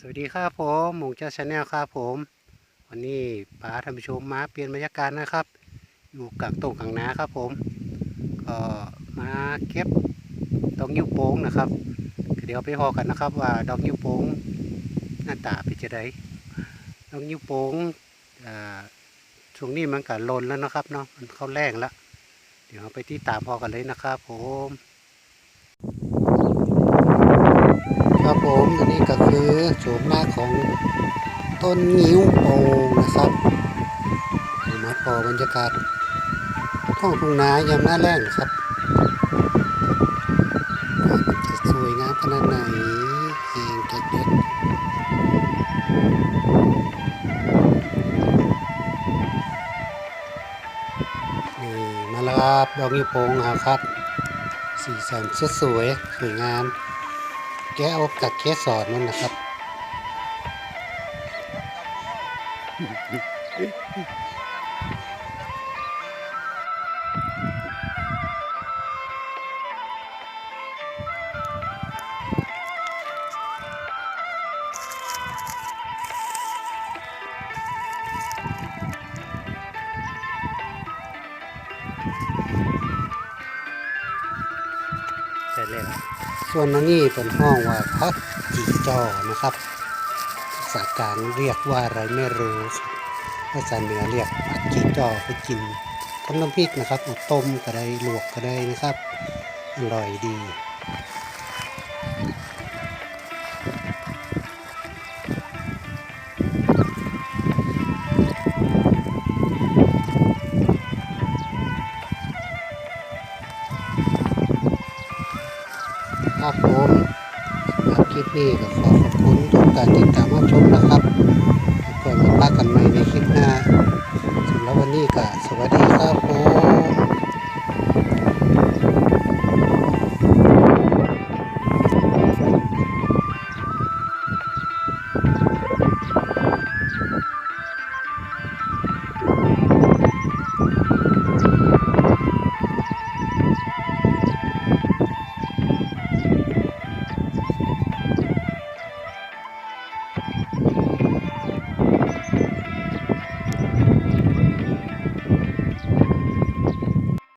สวัสดีครับผมหมูเจ้าชาแนลครับผม วันนี้ป้าท่านผู้ชมมาเปลี่ยนบรรยากาศนะครับ อยู่กลางตรงกลางนาครับผม ก็มาเก็บดอกนิ้วโป้งนะครับเดี๋ยวไปพอกันนะครับ ว่าดอกนิ้วโป้งหน้าตาเป็นจะไดดอกนิ้วโป้งอ่าช่วงนี้มันก็ลนแล้วนะครับเนาะมันเข้าแรงแล้วเดี๋ยวเราไปที่ตามพอกันเลยนะครับผม ครับผมอันนี้ก็คือ มหน้าของต้นงิ้วโปงนะครับมาพอบรรยากาศท้องทุ่งนายามหน้าแรงนครับจะสวยงามขนาดไหนเองเก็บเด็ดนี่มาแล้วครับดอกงิ้วโปงครับ สีสันสวยสวยงาม แกะเอากัดแค่สอนมันนะครับ ส่วนอันนี้เป็นห้องว่าพักจีจอนะครับ ษากางเรียกว่าอะไรไม่รู้ครับภาษาเหนือเรียกผักจีจอไปกินกับน้ำพริกนะครับต้มก็ได้ลวกก็ได้นะครับ อร่อยดีครับผมสำหรับค ลิปนี้ก็ขอขอบคุณทุกการติดตามรับชมนะครับแล้วก็มาพบกันใหม่ในคลิปหน้าสำหรับวันนี้ก็สวัสดีครับผม